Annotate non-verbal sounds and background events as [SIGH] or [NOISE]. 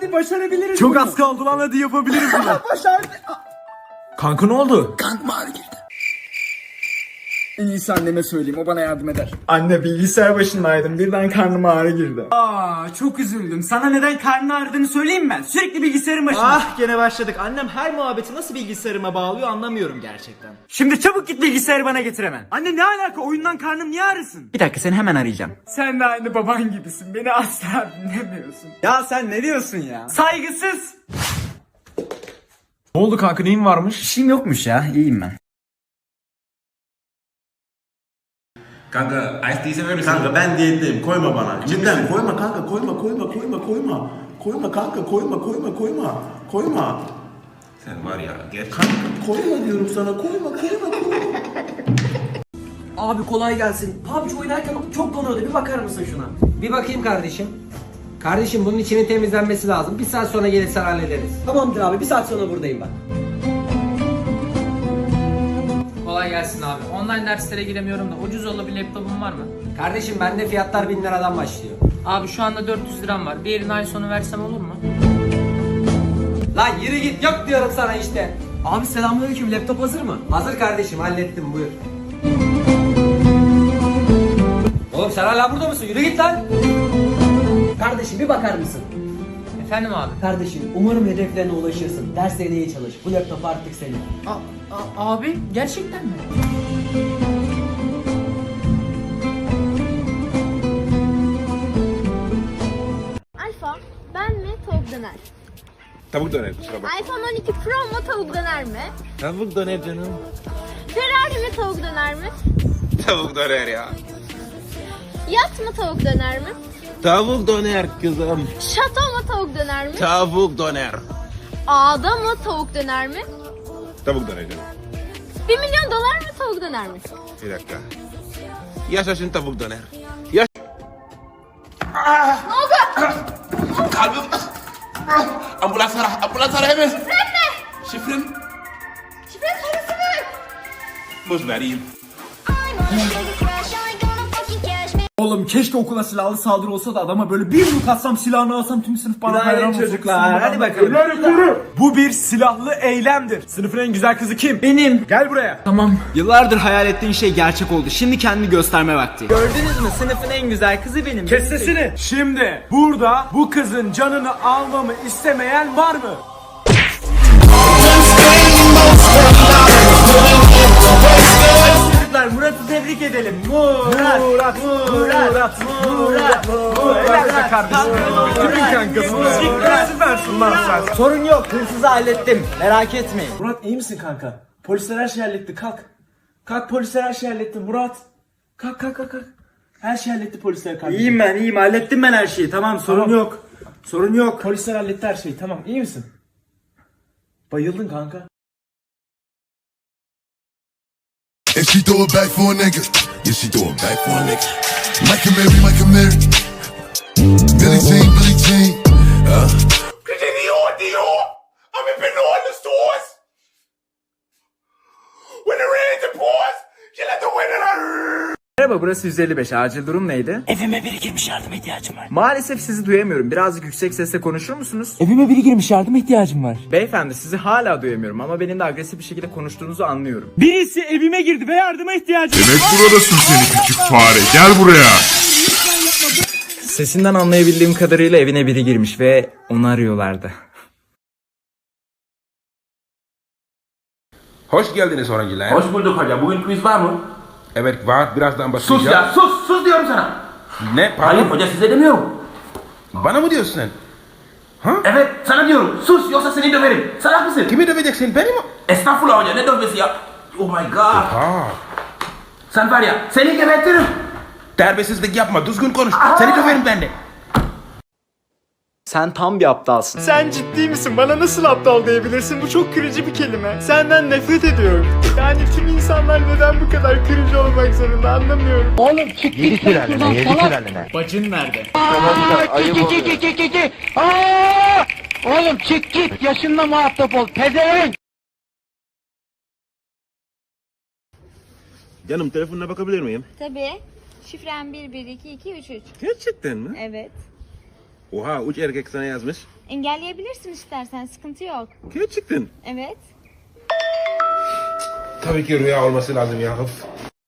hadi başarabiliriz Çok bunu. az kaldı lan hadi yapabiliriz bunu. [LAUGHS] Başardık. Kanka ne oldu? En iyisi anneme söyleyeyim o bana yardım eder. Anne bilgisayar başındaydım birden karnıma ağrı girdi. Aa çok üzüldüm. Sana neden karnın ağrıdığını söyleyeyim ben. Sürekli bilgisayarın başında. Ah gene başladık. Annem her muhabbeti nasıl bilgisayarıma bağlıyor anlamıyorum gerçekten. Şimdi çabuk git bilgisayarı bana getir hemen. Anne ne alaka oyundan karnım niye ağrısın? Bir dakika seni hemen arayacağım. Sen de aynı baban gibisin. Beni asla dinlemiyorsun. Ya sen ne diyorsun ya? Saygısız. Ne oldu kanka neyin varmış? İşim yokmuş ya. İyiyim ben. Kanka ice tea sever misin? Kanka ben diyetteyim koyma bana. Cidden koyma kanka koyma koyma koyma koyma. Koyma kanka koyma koyma koyma. Koyma. Sen var ya gel. Kanka koyma diyorum sana koyma koyma koyma. Abi kolay gelsin. Abi oynarken çok donuyordu. Bir bakar mısın şuna? Bir bakayım kardeşim. Kardeşim bunun içinin temizlenmesi lazım. Bir saat sonra gelirsen hallederiz. Tamamdır abi. Bir saat sonra buradayım ben. Kolay gelsin abi. Online derslere giremiyorum da ucuz olan bir laptopum var mı? Kardeşim bende fiyatlar 1000 liradan başlıyor. Abi şu anda 400 liram var. Diğerini ay sonu versem olur mu? Lan yürü git yok diyorum sana işte. Abi selamünaleyküm. Laptop hazır mı? Hazır kardeşim hallettim buyur. Oğlum sen hala burada mısın? Yürü git lan. Kardeşim bir bakar mısın? Efendim abi. Kardeşim umarım hedeflerine ulaşırsın. Derslerine iyi çalış. Bu laptop artık senin. A- a- abi gerçekten mi? Alfa, ben mi tavuk döner? Tavuk döner kusura bak. iPhone 12 Pro mu tavuk döner mi? Tavuk döner canım. Ferrari mi tavuk döner mi? Tavuk döner ya. Yat mı tavuk döner mi? Tavuk döner kızım. Şato mu tavuk döner mi? Tavuk döner. Ağda mı tavuk döner mi? Tavuk döner canım. 1 milyon dolar mı tavuk döner mi? Bir dakika. Yaşasın tavuk döner. Yaş... Ne oldu? Kalbim... Ambulans ara, ambulans ara hemen. Şifrem. Şifre parası mı? Buz vereyim. Oğlum keşke okula silahlı saldırı olsa da adama böyle bir yumruk atsam silahını alsam tüm sınıf bana hayran olsa. çocuklar, hadi bakalım. Bu bir silahlı eylemdir. Sınıfın en güzel kızı kim? Benim. Gel buraya. Tamam. Yıllardır hayal ettiğin şey gerçek oldu. Şimdi kendini gösterme vakti. Gördünüz mü? Sınıfın en güzel kızı benim. Kes sesini. Şimdi burada bu kızın canını almamı istemeyen var mı? Çocuklar Murat'ı tebrik edelim. Murat, Murat, Murat, Murat, Murat. Helal be kardeşim. Kimin kankasın? Süpersin lan sen. Sorun yok. Hırsızı hallettim. Merak etmeyin. Murat iyi misin kanka? Polisler her şeyi halletti. Kalk. Kalk polisler her şeyi halletti. Murat. Kalk kalk kalk. kalk. Her şeyi halletti polisler kardeşim. İyiyim ben iyiyim hallettim ben her şeyi tamam sorun Tamam. yok. Sorun yok. Polisler halletti her şeyi. Tamam iyi misin? Bayıldın kanka. She throw it back for a nigga. Yeah, she throw it back for a nigga. Michael Mary, Michael Mary. Billie Jean, Billie Jean. Uh. Dior, Dior. I'm in the stores. Merhaba burası 155 acil durum neydi? Evime biri girmiş yardıma ihtiyacım var. Maalesef sizi duyamıyorum. Birazcık yüksek sesle konuşur musunuz? Evime biri girmiş yardıma ihtiyacım var. Beyefendi sizi hala duyamıyorum ama benim de agresif bir şekilde konuştuğunuzu anlıyorum. Birisi evime girdi ve yardıma ihtiyacım Demek buradasın seni küçük fare. Gel buraya. Sesinden anlayabildiğim kadarıyla evine biri girmiş ve onu arıyorlardı. Hoş geldiniz öğrenciler. Hoş bulduk hocam. Bugün quiz var mı? Evet var birazdan Sus başlayacağız. ya sus sus diyorum sana. Ne pardon? Hayır hoca size demiyorum. Bana mı diyorsun sen? Evet sana diyorum. Sus yoksa seni döverim. Salak mısın? Kimi döveceksin beni mi? Estağfurullah hoca ne dövmesi ya? Oh my god. Aa, Sen var ya seni gebertirim. terbiyesizlik yapma düzgün konuş. Seni döverim ben de. Sen tam bir aptalsın. Sen ciddi misin? Bana nasıl aptal diyebilirsin? Bu çok kırıcı bir kelime. Senden nefret ediyorum. Yani tüm insanlar neden bu kadar kırıcı olmak zorunda anlamıyorum. Bacın nerede? Oğlum çık git yaşınla muhatap ol pezevenk. Canım telefonuna bakabilir miyim? Tabii. Şifrem 112233. Gerçekten mi? Evet. Oha uç erkek sana yazmış. Engelleyebilirsin istersen sıkıntı yok. Gerçekten. Evet. Tabii ki rüya olması lazım ya. Of.